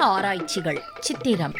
ஆராய்ச்சிகள். சித்திரம்.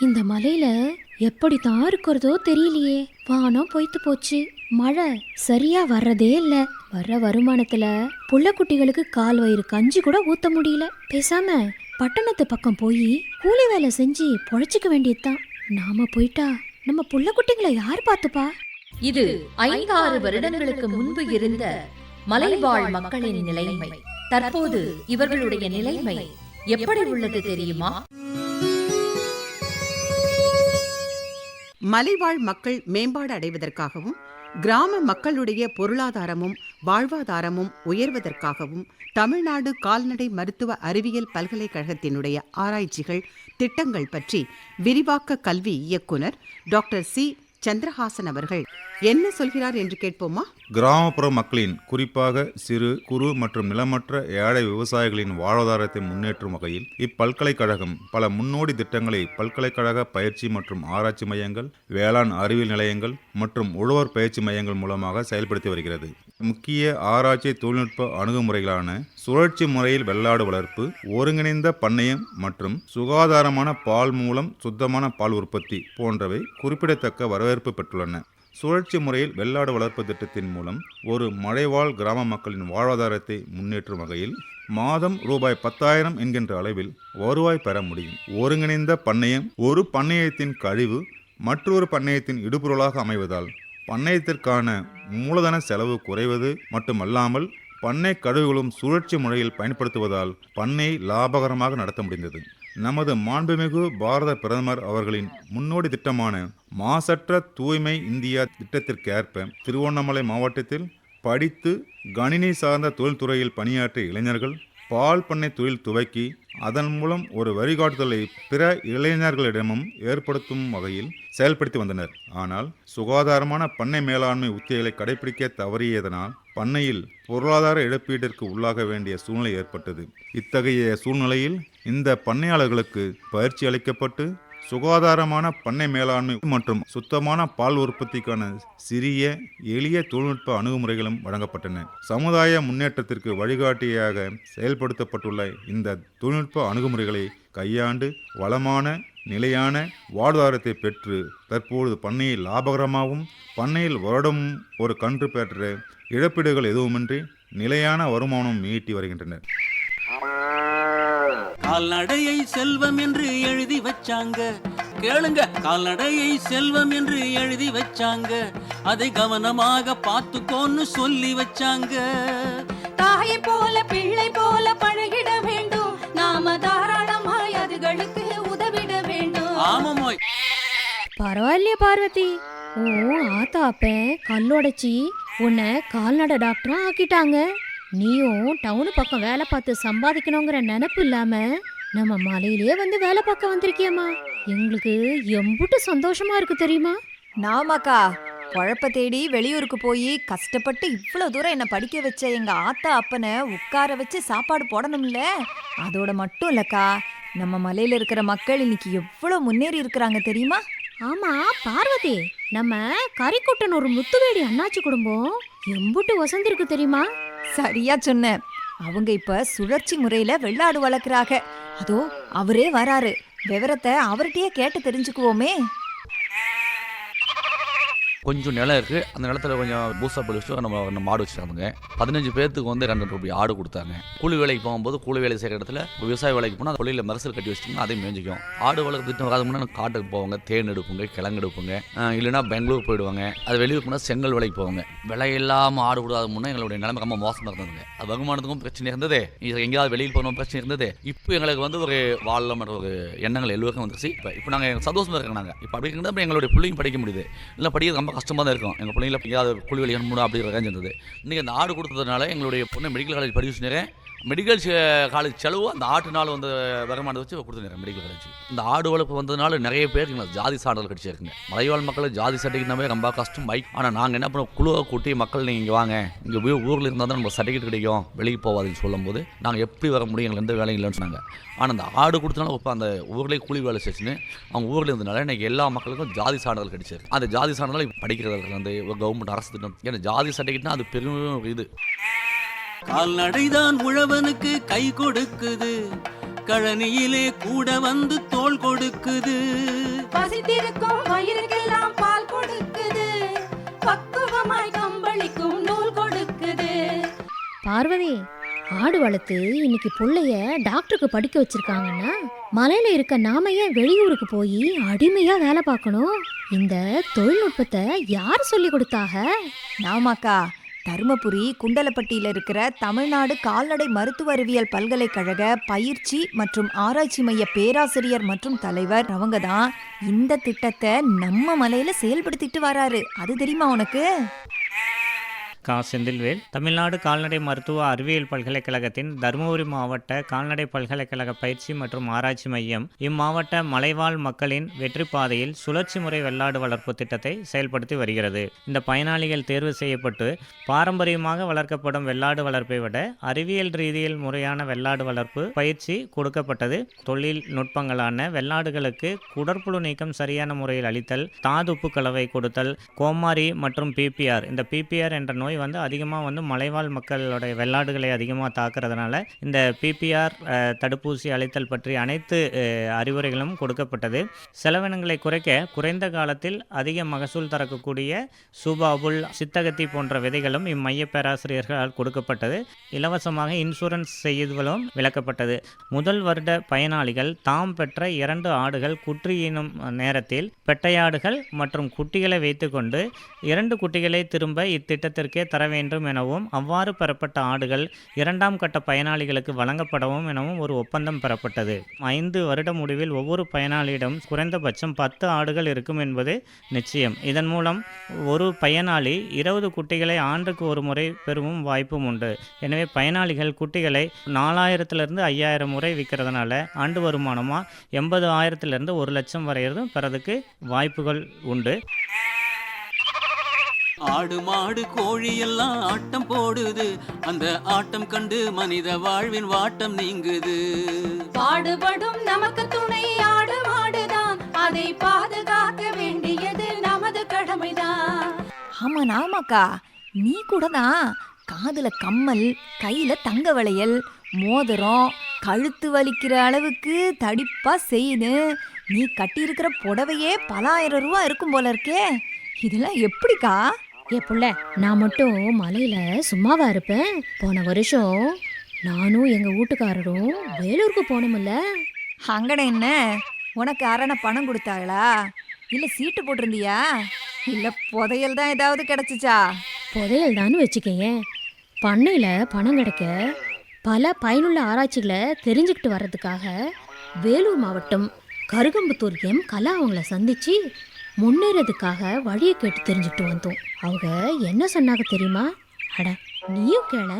இந்த மலையில எப்படித்தான் இருக்கிறதோ தெரியலையே. வானம் பொய்த்து போச்சு. மழை சரியா வர்றதே இல்லை. வர்ற வருமானத்துல புள்ள குட்டிகளுக்கு கால் வயிறு கஞ்சி கூட ஊத்த முடியல. பேசாம பட்டணத்து பக்கம் போய் கூலி வேலை செஞ்சு பொழைச்சிக்க வேண்டியதுதான். நாம போயிட்டா நம்ம புள்ள குட்டிகளை யார் பார்த்துப்பா? இது ஐந்தாறு வருடங்களுக்கு முன்பு இருந்த மலைவாழ் மக்களின் நிலைமை. தற்போது இவர்களுடைய நிலைமை எப்படி உள்ளது தெரியுமா? மலைவாழ் மக்கள் மேம்பாடு அடைவதற்காகவும் கிராம மக்களுடைய பொருளாதாரமும் வாழ்வாதாரமும் உயர்வதற்காகவும் தமிழ்நாடு கால்நடை மருத்துவ அறிவியல் பல்கலைக்கழகத்தினுடைய ஆராய்ச்சிகள் திட்டங்கள் பற்றி விரிவாக்க கல்வி இயக்குனர் டாக்டர் சி. சந்திரஹாசன் அவர்கள் என்ன சொல்கிறார் என்று கேட்போமா? கிராமப்புற மக்களின் குறிப்பாக சிறு குறு மற்றும் நிலமற்ற ஏழை விவசாயிகளின் வாழ்வாதாரத்தை முன்னேற்றும் வகையில் இப்பல்கலைக்கழகம் பல முன்னோடி திட்டங்களை பல்கலைக்கழக பயிற்சி மற்றும் ஆராய்ச்சி மையங்கள் வேளாண் அறிவியல் நிலையங்கள் மற்றும் உழவர் பயிற்சி மையங்கள் மூலமாக செயல்படுத்தி வருகிறது. முக்கிய ஆராய்ச்சி தொழில்நுட்ப அணுகுமுறைகளான சுழற்சி முறையில் வெள்ளாடு வளர்ப்பு ஒருங்கிணைந்த பண்ணையம் மற்றும் சுகாதாரமான பால் மூலம் சுத்தமான பால் உற்பத்தி போன்றவை குறிப்பிடத்தக்க வரவேற்பு பெற்றுள்ளன. சுழற்சி முறையில் வெள்ளாடு வளர்ப்பு திட்டத்தின் மூலம் ஒரு மழைவாழ் கிராம மக்களின் வாழ்வாதாரத்தை முன்னேற்றும் வகையில் மாதம் ரூபாய் பத்தாயிரம் என்கின்ற அளவில் வருவாய் பெற முடியும். ஒருங்கிணைந்த பண்ணையம் ஒரு பண்ணையத்தின் கழிவு மற்றொரு பண்ணையத்தின் இடுபொருளாக அமைவதால் பண்ணையத்திற்கான மூலதன செலவு குறைவது மட்டுமல்லாமல் பண்ணை கடுகுகளும் சுழற்சி முறையில் பயன்படுத்துவதால் பண்ணை லாபகரமாக நடத்த முடிந்தது. நமது மாண்புமிகு பாரத பிரதமர் அவர்களின் முன்னோடி திட்டமான மாசற்ற தூய்மை இந்தியா திட்டத்திற்கேற்ப திருவண்ணாமலை மாவட்டத்தில் படித்து கணினி சார்ந்த தொழில்துறையில் பணியாற்றிய இளைஞர்கள் பால் பண்ணை தொழில் துவக்கி அதன் மூலம் ஒரு வழிகாட்டுதலை பிற இளைஞர்களிடமும் ஏற்படுத்தும் வகையில் செயல்படுத்தி வந்தனர். ஆனால் சுகாதாரமான பண்ணை மேலாண்மை உத்திகளை கடைபிடிக்க தவறியதனால் பண்ணையில் பொருளாதார இழப்பீட்டிற்கு உள்ளாக வேண்டிய சூழ்நிலை ஏற்பட்டது. இத்தகைய சூழ்நிலையில் இந்த பண்ணையாளர்களுக்கு பயிற்சி அளிக்கப்பட்டு சுகாதாரமான பண்ணை மேலாண்மை மற்றும் சுத்தமான பால் உற்பத்திக்கான சிறிய எளிய தொழில்நுட்ப அணுகுமுறைகளும் வழங்கப்பட்டன. சமுதாய முன்னேற்றத்திற்கு வழிகாட்டியாக செயல்படுத்தப்பட்டுள்ள இந்த தொழில்நுட்ப அணுகுமுறைகளை கையாண்டு வளமான நிலையான வாழ்வாதாரத்தை பெற்று தற்பொழுது பண்ணையை லாபகரமாகவும் பண்ணையில் வருடம் ஒரு கன்று பெற்ற இழப்பீடுகள் எதுவுமின்றி நிலையான வருமானம் ஈட்டி வருகின்றனர். கால்நடையை செல்வம் என்று எழுதி வச்சாங்க. கேளுங்க கால்நடையை செல்வம் என்று எழுதி வச்சாங்க. அதை கவனமாக பார்த்துக்கோன்னு சொல்லி வச்சாங்க. தாயை போல பிள்ளை போல பரவாயில்லையே பார்வதி. ஓ ஆத்தா அப்ப கல்லோடைச்சி உன்னை கால்நடை டாக்டரா ஆக்கிட்டாங்க. நீயும் டவுனு பக்கம் வேலை பார்த்து சம்பாதிக்கணுங்கிற நினப்பு இல்லாம நம்ம மலையிலே வந்து வேலை பார்க்க வந்திருக்கியம்மா. எங்களுக்கு எம்புட்டு சந்தோஷமா இருக்கு தெரியுமா? நாமாக்கா குழப்ப தேடி வெளியூருக்கு போய் கஷ்டப்பட்டு இவ்வளவு தூரம் என்ன படிக்க வச்ச எங்க ஆத்தா அப்பனை உட்கார வச்சு சாப்பாடு போடணும்ல? அதோட மட்டும் இல்லக்கா நம்ம மலையில இருக்கிற மக்கள் இன்னைக்கு எவ்வளவு முன்னேறி இருக்கிறாங்க தெரியுமா? ஆமா பார்வதி. நம்ம கறிக்குட்டன் ஒரு முத்துவேடி அண்ணாச்சி குடும்பம். எம்புட்டு வசந்திருக்கு தெரியுமா? சரியா சொன்ன. அவங்க இப்ப சுழற்சி முறையில வெள்ளாடு வளர்க்குறாங்க அதோ அவரே வராரு. விவரத்தை அவர்கிட்டயே கேட்டு தெரிஞ்சுக்குவோமே. கொஞ்சம் நிலம் இருக்குது அந்த நிலத்துல கொஞ்சம் பூசா வச்சுட்டு நம்ம நம்ம மாடு வச்சுருக்காங்க பதினஞ்சு பேர்த்துக்கு வந்து ரெண்டு ரூபாய் ஆடு கொடுத்தாங்க. கூலி வேலைக்கு போகும்போது கூலி வேலை செய்கிற இடத்துல விவசாய வேலைக்கு போனால் தொழிலில் மரசல் கட்டி வச்சிட்டோம்னா அதையும் மேய்ஞ்சிக்கும். ஆடு வளர்க்க திட்டம் வராது முன்னாடி காட்டுக்கு போவாங்க. தேன் எடுப்புங்க கிழங்கு எடுப்புங்க. இல்லைனா இல்லைன்னா பெங்களூர் போயிடுவாங்க. அது வெளியூர் போனால் செங்கல் வேலைக்கு போவாங்க. விலை இல்லாமல் ஆடு கொடுக்காத முன்னே எங்களுடைய நிலைமை ரொம்ப மோசமாக இருந்ததுங்க. அது வருமானத்துக்கும் பிரச்சனை இருந்தது. எங்கேயாவது வெளியில் போகணும் பிரச்சனை இருந்தது. இப்போ எங்களுக்கு வந்து ஒரு வாழலாம் ஒரு எண்ணங்கள் எல்லோருக்கும் வந்துருச்சு. இப்போ இப்போ நாங்கள் சந்தோஷமாக இருக்கோம் நாங்கள் இப்போ அப்படி இருக்கிறது எங்களுடைய பிள்ளைங்க படிக்க முடியுது. இல்லை படிக்கிறது ரொம்ப கஷ்டமாக தான் இருக்கும். எங்கள் பிள்ளைங்கள எங்கேயாவது குழி வெளியே அனுப்பணும் அப்படிங்கிற ரேஞ்ச் இருந்தது. இன்றைக்கி அந்த ஆடு கொடுத்ததுனால எங்களுடைய பொண்ணு மெடிக்கல் காலேஜ் படிக்க வச்சுருக்கேன் மெடிக்கல் காலேஜ் செலவு அந்த ஆட்டுனால வந்து வருமானத்தை வச்சு கொடுத்துருங்க மெடிக்கல் காலேஜ் இந்த ஆடு வளர்ப்பு வந்ததுனால நிறைய பேருக்கு ஜாதி சான்றிதழ் கிடைச்சிருக்குங்க மலைவாழ் மக்கள் ஜாதி சர்டிஃபிகேட்னாவே ரொம்ப கஷ்டம் பைக் ஆனால் நாங்கள் என்ன பண்ணுவோம் குழுவை கூட்டி மக்கள் நீங்கள் இங்கே வாங்க. இங்கே போய் ஊரில் இருந்தால் தான் நம்ம சர்டிஃபிகேட் கிடைக்கும். வெளியே போகாதுன்னு சொல்லும்போது நாங்கள் எப்படி வர முடியும்? எங்களுக்கு எந்த வேலையும் இல்லைன்னு சொன்னாங்க. ஆனால் அந்த ஆடு கொடுத்தனால இப்போ அந்த ஊர்லேயே கூலி வேலை செஞ்சுன்னு அவங்க ஊரில் இருந்தனால எனக்கு எல்லா மக்களுக்கும் ஜாதி சான்றிதழ் கிடைச்சிருக்கு. அந்த ஜாதி சான்றிதழ் இப்போ வந்து கவர்மெண்ட் அரசு திட்டம். ஏன்னா ஜாதி சர்டிஃபிகேட்னா அது பெரும் இது. கால்நடைதான் உழவனுக்கு கை கொடுக்குது. கழனியிலே கூட வந்து தோள் கொடுக்குது. பசித்திருக்கும் வயிறுக்கெல்லாம் பால் கொடுக்குது. பக்குவமாய் கம்பளிக்கும் நூல் கொடுக்குது. பார்வதி ஆடு வளர்த்து இன்னைக்கு புள்ளைய டாக்டருக்கு படிக்க வச்சிருக்காங்கன்னா மலையில இருக்க நாம ஏன் வெளியூருக்கு போய் அடிமையா வேலை பார்க்கணும். இந்த தொழில்நுட்பத்தை யார் சொல்லி கொடுத்தாக நாமாக்கா தருமபுரி குண்டலப்பட்டியில் இருக்கிற தமிழ்நாடு கால்நடை மருத்துவ அறிவியல் பல்கலைக்கழக பயிற்சி மற்றும் ஆராய்ச்சி மைய பேராசிரியர் மற்றும் தலைவர். அவங்க தான் இந்த திட்டத்தை நம்ம மலையில செயல்படுத்திட்டு வராரு. அது தெரியுமா உனக்கு? கா செந்தில்வேல் தமிழ்நாடு கால்நடை மருத்துவ அறிவியல் பல்கலைக்கழகத்தின் தருமபுரி மாவட்ட கால்நடை பல்கலைக்கழக பயிற்சி மற்றும் ஆராய்ச்சி மையம் இம்மாவட்ட மலைவாழ் மக்களின் வெற்றி பாதையில் சுழற்சி முறை வெள்ளாடு வளர்ப்பு திட்டத்தை செயல்படுத்தி வருகிறது. இந்த பயனாளிகள் தேர்வு செய்யப்பட்டு பாரம்பரியமாக வளர்க்கப்படும் வெள்ளாடு வளர்ப்பை விட அறிவியல் ரீதியில் முறையான வெள்ளாடு வளர்ப்பு பயிற்சி கொடுக்கப்பட்டது. தொழில் நுட்பங்களான வெள்ளாடுகளுக்கு குடற்புழு நீக்கம் சரியான முறையில் அளித்தல் தாதுப்பு கலவை கொடுத்தல் கோமாரி மற்றும் பிபிஆர் இந்த பிபிஆர் என்ற நோய் வந்து அதிகமாக வந்து மலைவாழ் மக்களுடைய வெள்ளாடுகளை அதிகமாக தாக்குறதுனால இந்த பிபிஆர் தடுப்பூசி அளித்தல் பற்றி அனைத்து அறிவுரைகளும் கொடுக்கப்பட்டது. செலவினங்களை குறைக்க குறைந்த காலத்தில் அதிக மகசூல் தரக்கூடிய சூபாபுல் சித்தகத்தி போன்ற விதைகளும் இம்மைய பேராசிரியர்களால் கொடுக்கப்பட்டது. இலவசமாக இன்சூரன்ஸ் செய்துவலும் விளக்கப்பட்டது. முதல் வருட பயனாளிகள் தாம் பெற்ற இரண்டு ஆடுகள் குற்றியினும் நேரத்தில் பெட்டையாடுகள் மற்றும் குட்டிகளை வைத்துக்கொண்டு இரண்டு குட்டிகளை திரும்ப இத்திட்டத்திற்கே தர வேண்டும் எனவும் அவ்வாறு பெறப்பட்ட ஆடுகள் இரண்டாம் கட்ட பயனாளிகளுக்கு வழங்கப்படவும் எனவும் ஒரு ஒப்பந்தம் பெறப்பட்டது. ஐந்து வருட முடிவில் ஒவ்வொரு பயனாளியிடம் குறைந்தபட்சம் பத்து ஆடுகள் இருக்கும் என்பது நிச்சயம். இதன் மூலம் ஒரு பயனாளி இருபது குட்டிகளை ஆண்டுக்கு ஒரு முறை பெறவும் வாய்ப்பும் உண்டு. எனவே பயனாளிகள் குட்டிகளை நாலாயிரத்திலிருந்து ஐயாயிரம் முறை விற்கிறதுனால ஆண்டு வருமானமாக எண்பது ஆயிரத்திலிருந்து ஒரு லட்சம் வரையிறதும் பெறதுக்கு வாய்ப்புகள் உண்டு. ஆடு மாடு கோழி எல்லாம் ஆட்டம் போடுது. அந்த ஆட்டம் கண்டு மனித வாழ்வின் வாட்டம் நீங்குது. பாடுபடும் நமக்கு துணை ஆடு மாடுதான். அதை பாதுகாக்க வேண்டியது நமது கடமைதான். ஆமா நாமாக்கா. நீ கூட தான் காதுல கம்மல் கையில தங்க வளையல் மோதிரம் கழுத்து வலிக்கிற அளவுக்கு தடிப்பா செய்யுது. நீ கட்டியிருக்கிற புடவையே பல ஆயிரம் ரூபா இருக்கும் போல இருக்கே. இதெல்லாம் எப்படிக்கா? ஏ புள்ள நான் மட்டும் மலையில சும்மாவா இருப்பேன்? போன வருஷம் நானும் எங்க வீட்டுக்காரரும் வேலூருக்கு போனோம்ல. அங்கன என்ன? உனக்கு அரணை பணம் கொடுத்தாங்களா? இல்ல சீட்டு போட்டிருந்தியா? இல்ல புதையல் தான் ஏதாவது கிடைச்சிச்சா? புதையல் தான் வச்சுக்கேன் பண்ணையில பணம் கிடைக்க பல பயனுள்ள ஆராய்ச்சிகளை தெரிஞ்சுக்கிட்டு வர்றதுக்காக வேலூர் மாவட்டம் கருகம்புத்தூர் எம் கலா அவங்கள சந்திச்சு முன்னேறதுக்காக வழியை கேட்டு தெரிஞ்சுக்கிட்டு வந்தோம். அவங்க என்ன சொன்னாங்க தெரியுமா? அட நீயும் கேள.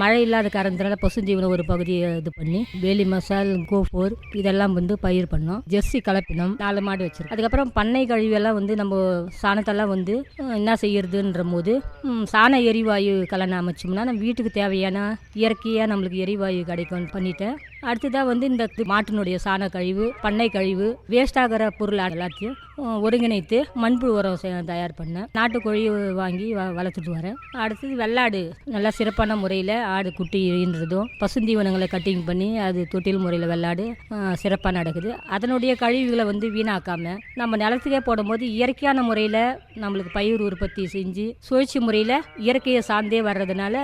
மழை இல்லாத காரணத்தினால பசுஞ்சீவன ஒரு பகுதியை இது பண்ணி வேலி மசால் கோஃபோர் இதெல்லாம் வந்து பயிர் பண்ணோம். ஜெர்சி கலப்பினம் நாலு மாடு வச்சிருக்கோம். அதுக்கப்புறம் பண்ணை கழிவெல்லாம் வந்து நம்ம சாணத்தெல்லாம் வந்து என்ன செய்யறதுன்ற போது சாண எரிவாயு கலனை அமைச்சோம்னா நம்ம வீட்டுக்கு தேவையான இயற்கையாக நம்மளுக்கு எரிவாயு கிடைக்கும் பண்ணிட்டேன் அடுத்ததாக வந்து இந்த மாட்டினுடைய சாண கழிவு பண்ணை கழிவு வேஸ்ட் ஆகிற பொருள் எல்லாத்தையும் ஒருங்கிணைத்து மண்புழு உரம் தயார் பண்ணேன் நாட்டுக்கோழி வாங்கி வ- வளர்த்துட்டு வரேன் அடுத்தது வெள்ளாடு நல்லா சிறப்பான முறையில் ஆடு குட்டி ஈன்றதும் பசுந்தீவனங்களை கட்டிங் பண்ணி அது தொட்டில் முறையில் வெள்ளாடு சிறப்பாக நடக்குது. அதனுடைய கழிவுகளை வந்து வீணாக்காமல் நம்ம நிலத்துக்கே போடும்போது இயற்கையான முறையில் நம்மளுக்கு பயிர் உற்பத்தி செஞ்சு சுழற்சி முறையில் இயற்கையை சார்ந்தே வர்றதுனால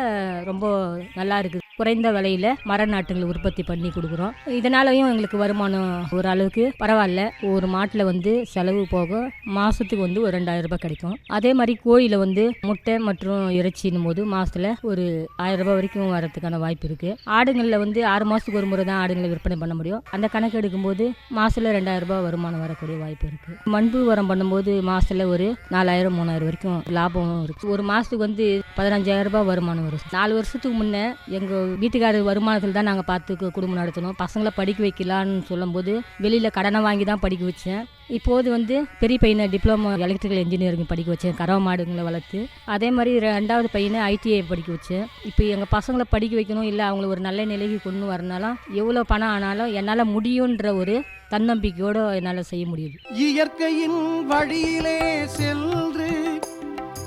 ரொம்ப நல்லா இருக்குது. குறைந்த விலையில் மர நாட்டுகளை உற்பத்தி பண்ணி கொடுக்குறோம். இதனாலையும் எங்களுக்கு வருமானம் ஓரளவுக்கு பரவாயில்ல. ஒரு மாட்டில் வந்து செலவு போக மாதத்துக்கு வந்து ஒரு ரெண்டாயிரம் ரூபாய் கிடைக்கும். அதே மாதிரி கோழியில் வந்து முட்டை மற்றும் இறைச்சின்னும் போது மாதத்தில் ஒரு ஆயிரம் ரூபாய் வரைக்கும் வரதுக்கான வாய்ப்பு இருக்குது ஆடுங்களில் வந்து ஆறு மாதத்துக்கு ஒரு முறை தான் ஆடுங்களை விற்பனை பண்ண முடியும். அந்த கணக்கு எடுக்கும்போது மாதத்தில் ரெண்டாயிரம் ரூபாய் வருமானம் வரக்கூடிய வாய்ப்பு இருக்குது மண்பு உரம் பண்ணும்போது மாதத்தில் ஒரு நாலாயிரம் மூணாயிரம் வரைக்கும் லாபம் இருக்குது ஒரு மாதத்துக்கு வந்து பதினஞ்சாயிரம் ரூபாய் வருமானம் வரும். நாலு வருஷத்துக்கு முன்னே எங்கள் வீட்டுக்காரர் வருமானத்தில் தான் நாங்கள் பார்த்து குடும்பம் நடத்தணும். பசங்களை படிக்க வைக்கலான்னு சொல்லும்போது வெளியில் கடனை வாங்கி தான் படிக்க வச்சேன். இப்போது வந்து பெரிய பையனை டிப்ளமோ எலக்ட்ரிக்கல் இன்ஜினியரிங் படிக்க வச்சேன். கறவை மாடுங்களை வளர்த்து. அதே மாதிரி ரெண்டாவது பையனை ஐடிஐ படிக்க வச்சேன். இப்போ எங்கள் பசங்களை படிக்க வைக்கணும் இல்லை அவங்கள ஒரு நல்ல நிலைக்கு கொண்டு வரனாலும் எவ்வளோ பணம் ஆனாலும் என்னால் முடியுன்ற ஒரு தன்னம்பிக்கையோடு என்னால் செய்ய முடியுது. இயற்கையின் வழியிலே சென்று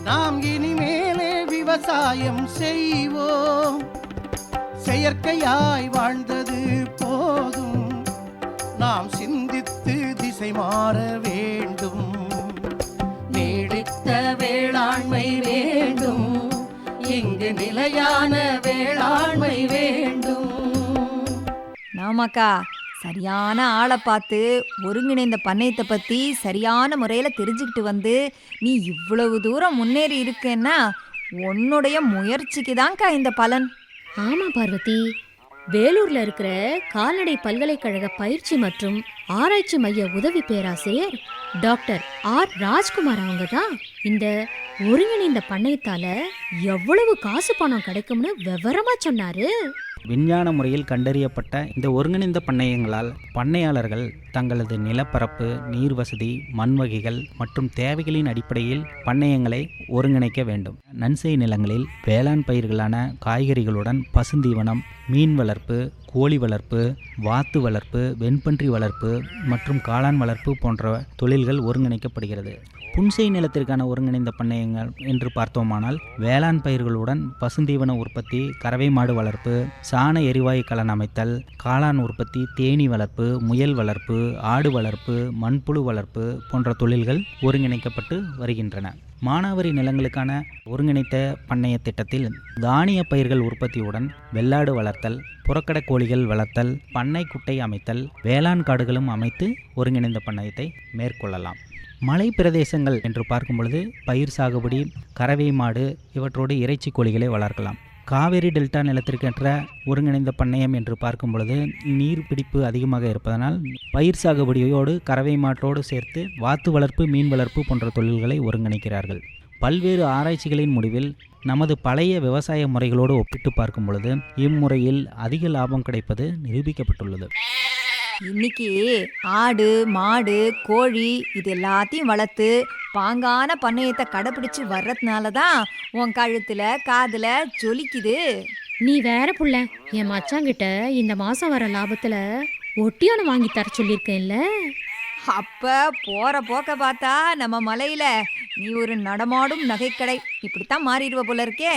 நாம் இனிமேலே விவசாயம் செய்வோம். செயற்கையாய் வாழ்ந்தது போதும். நாம் சிந்தித்து திசை மாற வேண்டும். நீடித்த வேளாண்மை வேண்டும். இங்கு நிலையான வேளாண்மை வேண்டும். ஆமாக்கா சரியான ஆளை பார்த்து ஒருங்கிணைந்த பண்ணையத்தை பற்றி சரியான முறையில் தெரிஞ்சுக்கிட்டு வந்து நீ இவ்வளவு தூரம் முன்னேறி இருக்கேன்னா உன்னுடைய முயற்சிக்கு தான்க்கா இந்த பலன்? ஆமா பார்வதி. வேலூர்ல இருக்கிற கால்நடை பல்கலைக்கழக பயிற்சி மற்றும் ஆராய்ச்சி மைய உதவி பேராசிரியர் டாக்டர் ஆர். ராஜ்குமார் அவங்க தான் இந்த ஒருங்கிணைந்த பண்ணையத்தால எவ்வளவு காசு பணம் கிடைக்கும்னு விவரமா சொன்னாரு. விஞ்ஞான முறையில் கண்டறியப்பட்ட இந்த ஒருங்கிணைந்த பண்ணையங்களால் பண்ணையாளர்கள் தங்களது நிலப்பரப்பு நீர் வசதி மண் வகைகள் மற்றும் தேவைகளின் அடிப்படையில் பண்ணையங்களை ஒருங்கிணைக்க வேண்டும். நன்செய் நிலங்களில் வேளாண் பயிர்களான காய்கறிகளுடன் பசுந்தீவனம் மீன் வளர்ப்பு கோழி வளர்ப்பு வாத்து வளர்ப்பு வெண்பன்றி வளர்ப்பு மற்றும் காளான் வளர்ப்பு போன்ற தொழில்கள் ஒருங்கிணைக்கப்படுகிறது. புன்செய் நிலத்திற்கான ஒருங்கிணைந்த பண்ணையங்கள் என்று பார்த்தோமானால் வேளாண் பயிர்களுடன் பசுந்தீவன உற்பத்தி கறவை மாடு வளர்ப்பு சாண எரிவாயு கலன் அமைத்தல் காளான் உற்பத்தி தேனீ வளர்ப்பு முயல் வளர்ப்பு ஆடு வளர்ப்பு மண்புழு வளர்ப்பு போன்ற தொழில்கள் ஒருங்கிணைக்கப்பட்டு வருகின்றன. மானாவாரி நிலங்களுக்கான ஒருங்கிணைத்த பண்ணைய திட்டத்தில் தானிய பயிர்கள் உற்பத்தியுடன் வெள்ளாடு வளர்த்தல் புறக்கடை கோழிகள் வளர்த்தல் பண்ணை குட்டை அமைத்தல் வேளாண் காடுகளும் அமைத்து ஒருங்கிணைந்த பண்ணையத்தை மேற்கொள்ளலாம். மலை பிரதேசங்கள் என்று பார்க்கும் பொழுது பயிர் சாகுபடி கறவை மாடு இவற்றோடு இறைச்சி கோழிகளை வளர்க்கலாம். காவேரி டெல்டா நிலத்திற்கேற்ற ஒருங்கிணைந்த பண்ணையம் என்று பார்க்கும் பொழுது நீர் பிடிப்பு அதிகமாக இருப்பதனால் பயிர் சாகுபடியோடு கறவை மாற்றோடு சேர்த்து வாத்து வளர்ப்பு மீன் வளர்ப்பு போன்ற தொழில்களை ஒருங்கிணைக்கிறார்கள். பல்வேறு ஆராய்ச்சிகளின் முடிவில் நமது பழைய விவசாய முறைகளோடு ஒப்பிட்டு பார்க்கும் பொழுது இம்முறையில் அதிக லாபம் கிடைப்பது நிரூபிக்கப்பட்டுள்ளது. இன்னைக்கு ஆடு மாடு கோழி இது எல்லாத்தையும் வளர்த்து பாங்கான பண்ணையத்தை கடைப்பிடிச்சு வர்றதுனால தான் உன் கழுத்துல காதுல ஜொலிக்குது. நீ வேற புள்ள என் மச்சாங்கிட்ட இந்த மாசம் வர லாபத்துல ஒட்டியானம் வாங்கி தர சொல்லியிருக்கேன்ல. அப்ப போற போக்க பார்த்தா நம்ம மலையில நீ ஒரு நடமாடும் நகைக்கடை இப்படித்தான் மாறிடுவ போல இருக்கே.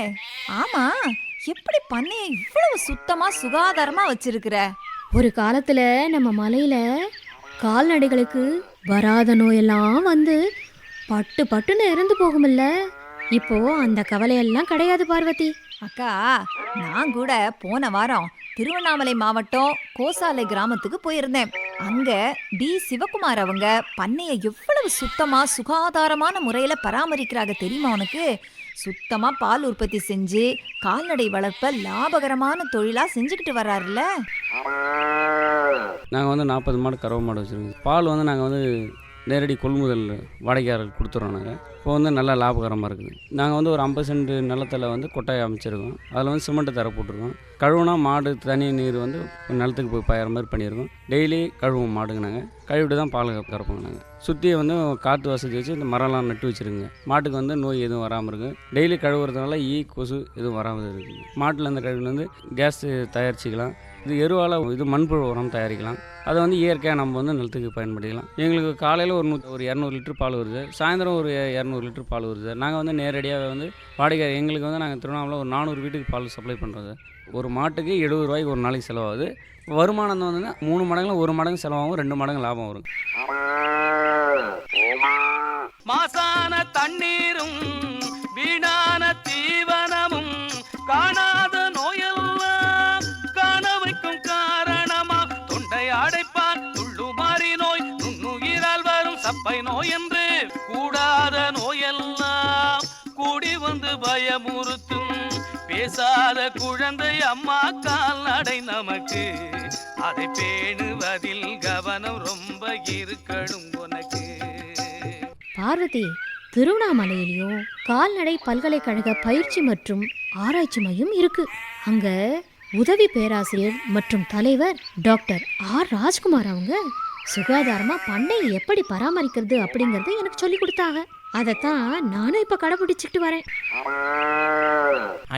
ஆமா எப்படி பண்ணைய இவ்வளவு சுத்தமா சுகாதாரமா வச்சிருக்கிற? ஒரு காலத்துல நம்ம மலையில கால்நடைகளுக்கு வராத நோயெல்லாம் வந்து பட்டு பட்டுன்னு இறந்து போகுமில்ல இப்போ அந்த கவலையெல்லாம் கிடையாது பார்வதி. அக்கா நான் கூட போன வாரம் திருவண்ணாமலை மாவட்டம் கோசாலை கிராமத்துக்கு போயிருந்தேன். அங்க டி. சிவகுமார் அவங்க பண்ணைய எவ்வளவு சுத்தமா சுகாதாரமான முறையில பராமரிக்கிறாங்க தெரியுமா உனக்கு? சுத்தமா பால் உற்பத்தி செஞ்சு கால்நடை வளர்ப்ப லாபகரமான தொழிலா செஞ்சுக்கிட்டு வர்றாருல்ல? நாங்கள் வந்து நாற்பது மாடு கறவை மாடு வச்சுருக்கோம். பால் வந்து நாங்கள் வந்து நேரடி கொள்முதல் வாடகையாளர் கொடுத்துறோம் நாங்கள் இப்போ வந்து நல்லா லாபகரமாக இருக்குது. நாங்கள் வந்து ஒரு ஐம்பது சென்ட் நிலத்தில் வந்து கொட்டாய் அமைச்சிருக்கோம். அதில் வந்து சிமெண்ட்டு தர போட்டிருக்கோம். கழுவுனா மாடு தனி நீர் வந்து நிலத்துக்கு போய் பாயிற மாதிரி பண்ணியிருக்கோம். டெய்லி கழுவும் மாடுங்க நாங்கள் கழுவிட்டு தான் பால் கறப்போங்க நாங்கள் சுற்றி வந்து காற்று வசதி வச்சு இந்த மரம்லாம் நட்டு வச்சுருங்க மாட்டுக்கு வந்து நோய் எதுவும் வராமல் இருக்கும் டெய்லி கழுவுறதுனால ஈ கொசு எதுவும் வராமல் இருக்குது மாட்டில் இந்த கழிவுல வந்து கேஸ் தயாரிச்சிக்கலாம். இது எருவால் இது மண்புழு உரம் தயாரிக்கலாம். அதை வந்து இயற்கையாக நம்ம வந்து நிலத்துக்கு பயன்படுத்திக்கலாம். எங்களுக்கு காலையில் ஒரு நூ ஒரு இரநூறு லிட்டர் பால் வருது. சாயந்தரம் ஒரு இரநூறு லிட்டர் பால் வருது. நாங்கள் வந்து நேரடியாக வந்து வாடகை எங்களுக்கு வந்து நாங்கள் திருவண்ணாமலை ஒரு நானூறு வீட்டுக்கு பால் சப்ளை பண்ணுறது ஒரு மாட்டுக்கு எழுபது ரூபாய்க்கு ஒரு நாளைக்கு செலவாகுது. வருமானம் வந்து மூணு மடங்குல ஒரு மடங்கு செலவாகும் ரெண்டு மடங்கு லாபம் வரும். மாசான தண்ணீரும் வீணான தீவன குழந்தை அம்மா கால்நடை நமக்கு. அதை பேணுவதில் கவனம் ரொம்ப இருக்கணும் உனக்கு. பார்வதி திருவண்ணாமலையிலயும் கால்நடை பல்கலைக்கழக பயிற்சி மற்றும் ஆராய்ச்சி மையம் இருக்கு. அங்க உதவி பேராசிரியர் மற்றும் தலைவர் டாக்டர் ஆர் ராஜ்குமார் அவங்க சுகாதாரமா பண்ணையை எப்படி பராமரிக்கிறது அப்படிங்கறத எனக்கு சொல்லி கொடுத்தாங்க. அதைத்தான் நானும் இப்ப கடைபிடிச்சிட்டு வரேன்.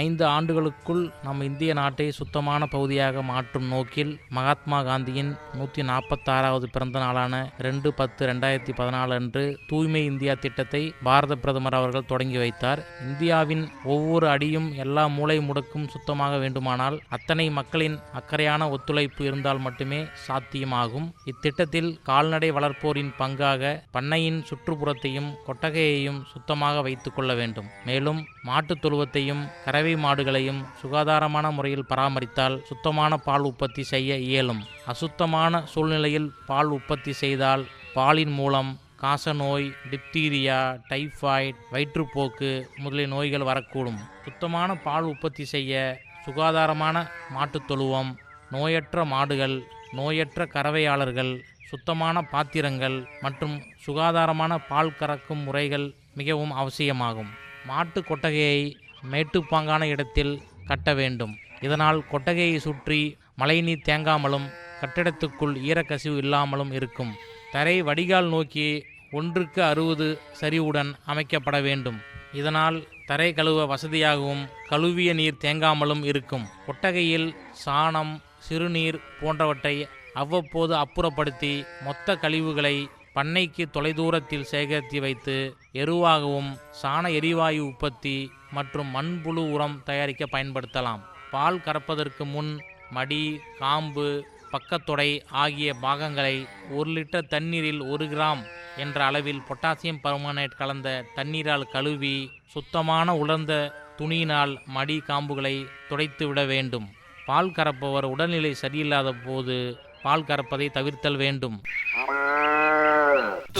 ஐந்து ஆண்டுகளுக்குள் நம் இந்திய நாட்டை சுத்தமான பகுதியாக மாற்றும் நோக்கில் மகாத்மா காந்தியின் நூற்றி நாற்பத்தாறாவது பிறந்த நாளான ரெண்டு பத்து ரெண்டாயிரத்தி பதினாலு அன்று தூய்மை இந்தியா திட்டத்தை பாரத பிரதமர் அவர்கள் தொடங்கி வைத்தார். இந்தியாவின் ஒவ்வொரு அடியும் எல்லா மூளை முடக்கும் சுத்தமாக வேண்டுமானால் அத்தனை மக்களின் அக்கறையான ஒத்துழைப்பு இருந்தால் மட்டுமே சாத்தியமாகும். இத்திட்டத்தில் கால்நடை வளர்ப்போரின் பங்காக பண்ணையின் சுற்றுப்புறத்தையும் கொட்டகை கொட்டகையையும் சுத்தமாக வைத்து கொள்ள வேண்டும். மேலும் மாட்டுத் தொழுவத்தையும் கறவை மாடுகளையும் சுகாதாரமான முறையில் பராமரித்தால் சுத்தமான பால் உற்பத்தி செய்ய இயலும். அசுத்தமான சூழ்நிலையில் பால் உற்பத்தி செய்தால் பாலின் மூலம் காசநோய் டிப்தீரியா டைஃபாய்ட் வயிற்றுப்போக்கு முதலிய நோய்கள் வரக்கூடும். சுத்தமான பால் உற்பத்தி செய்ய சுகாதாரமான மாட்டுத் தொழுவம் நோயற்ற மாடுகள் நோயற்ற கறவையாளர்கள் சுத்தமான பாத்திரங்கள் மற்றும் சுகாதாரமான பால் கறக்கும் முறைகள் மிகவும் அவசியமாகும். மாட்டு கொட்டகையை மேட்டுப்பாங்கான இடத்தில் கட்ட வேண்டும். இதனால் கொட்டகையை சுற்றி மழைநீர் தேங்காமலும் கட்டிடத்துக்குள் ஈரக்கசிவு இல்லாமலும் இருக்கும். தரை வடிகால் நோக்கி ஒன்றுக்கு அறுபது சரிவுடன் அமைக்கப்பட வேண்டும். இதனால் தரை கழுவ வசதியாகவும் கழுவிய நீர் தேங்காமலும் இருக்கும். கொட்டகையில் சாணம் சிறுநீர் போன்றவற்றை அவ்வப்போது அப்புறப்படுத்தி மொத்த கழிவுகளை பண்ணைக்கு தொலைதூரத்தில் சேகரித்து வைத்து எருவாகவும் சாண எரிவாயு உற்பத்தி மற்றும் மண்புழு உரம் தயாரிக்க பயன்படுத்தலாம். பால் கறப்பதற்கு முன் மடி காம்பு பக்கத்தொடை ஆகிய பாகங்களை ஒரு லிட்டர் தண்ணீரில் ஒரு கிராம் என்ற அளவில் பொட்டாசியம் பர்மனேட் கலந்த தண்ணீரால் கழுவி சுத்தமான உலர்ந்த துணியினால் மடி காம்புகளை துடைத்து விட வேண்டும். பால் கறப்பவர் உடல்நிலை சரியில்லாத போது பால் கறப்பதை தவிர்த்தல் வேண்டும்.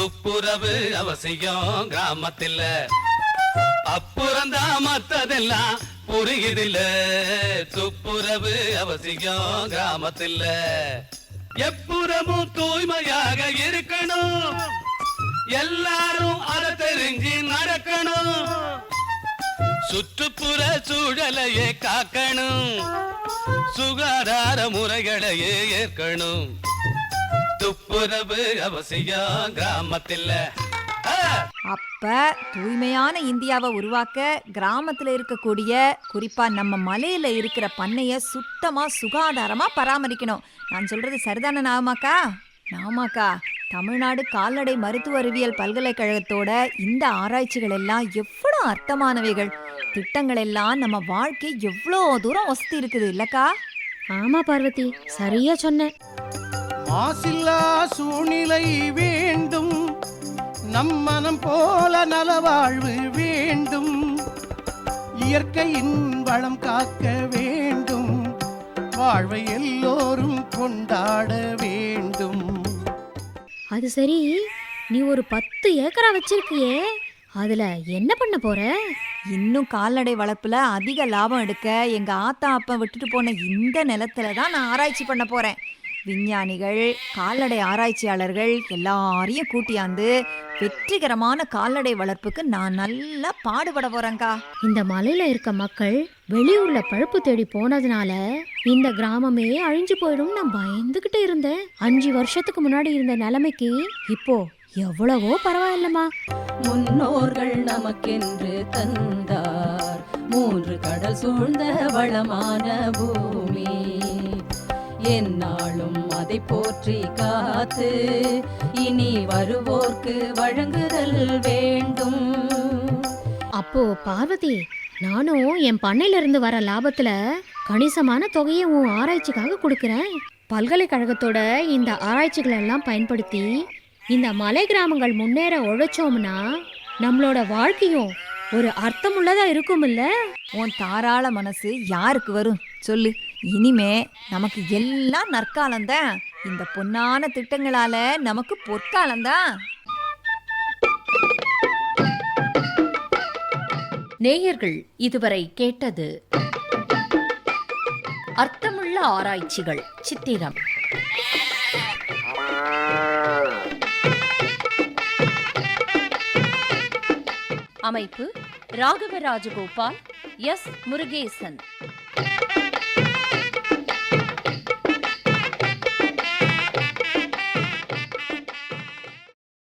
துப்புரவு அவசியம் கிராமத்தில். அப்புறந்தா மத்ததெல்லாம் புரியுதில்ல துப்புரவு அவசியம் கிராமத்தில். எப்புறமும் தூய்மையாக இருக்கணும். எல்லாரும் அதை தெரிஞ்சு நடக்கணும். சுற்றுப்புற சூழலையே காக்கணும். சுகாதார முறைகளையே ஏற்கணும். துப்புரவு அவசியம் கிராமத்தில் அப்ப தூய்மையான இந்தியாவை உருவாக்க கிராமத்துல இருக்கக்கூடிய குறிப்பா நம்ம மலையில இருக்கிற பண்ணைய சுத்தமா சுகாதாரமா பராமரிக்கணும். நான் சொல்றது சரிதானே நாமாக்கா நாமாக்கா தமிழ்நாடு கால்நடை மருத்துவ அறிவியல் பல்கலைக்கழகத்தோட இந்த ஆராய்ச்சிகள் எல்லாம் எவ்வளோ அர்த்தமானவைகள்? திட்டங்கள் எல்லாம் நம்ம வாழ்க்கை எவ்வளோ தூரம் வசதி இருக்குது இல்லக்கா? ஆமா பார்வதி சரியா சொன்ன. மாசில்லா சூழ்நிலை வேண்டும். நம் மனம் போல நலவாழ்வு வேண்டும். இயற்கையின் வளம் காக்க வேண்டும். வாழ்வை எல்லோரும் கொண்டாட வேண்டும். அது சரி நீ ஒரு பத்து ஏக்கரா வச்சிருக்கியே. அதுல என்ன பண்ண போற? இன்னும் கால்நடை வளர்ப்புல அதிக லாபம் எடுக்க எங்க ஆத்தா அப்பா விட்டுட்டு போன இந்த நிலத்துல தான் நான் ஆராய்ச்சி பண்ண போறேன். விஞ்ஞானிகள் கால்நடை ஆராய்ச்சியாளர்கள் எல்லாரையும் கூட்டியாந்து வெற்றிகரமான கால்நடை வளர்ப்புக்கு நான் நல்லா பாடுபட போறேங்க்கா இந்த மலையில இருக்க மக்கள் வெளியூர்ல பழுப்பு தேடி போனதுனால இந்த கிராமமே அழிஞ்சு போயிடும் நான் பயந்துகிட்டு இருந்தேன். அஞ்சு வருஷத்துக்கு முன்னாடி இருந்த நிலைமைக்கு இப்போ எவ்வளவோ பரவாயில்லம்மா. முன்னோர்கள் நமக்கென்று தந்தார். மூன்று கடல் சூழ்ந்த வளமான பூமி. என்னாலும் அதை போற்றி காத்து இனி வருவோர்க்கு வழங்குதல் வேண்டும். அப்போ பார்வதி நானும் என் பண்ணையில இருந்து வர லாபத்துல கணிசமான தொகையை உன் ஆராய்ச்சிக்காக கொடுக்கறேன். பல்கலைக்கழகத்தோட இந்த ஆராய்ச்சிகளை எல்லாம் பயன்படுத்தி இந்த மலை கிராமங்கள் முன்னேற உழைச்சோம்னா நம்மளோட வாழ்க்கையும் ஒரு அர்த்தமுள்ளதா இருக்கும்ல உன் தாராள மனசு யாருக்கு வரும்? சொல்லு. இனிமே நமக்கு எல்லாம் நற்காலம்தான் இந்த பொன்னான திட்டங்களால நமக்கு பொற்காலம்தான் நேயர்கள் இதுவரை கேட்டது அர்த்தமுள்ள ஆராய்ச்சிகள். சித்திரம். அமைப்பு ராகவ ராஜகோபால் எஸ் முருகேசன்.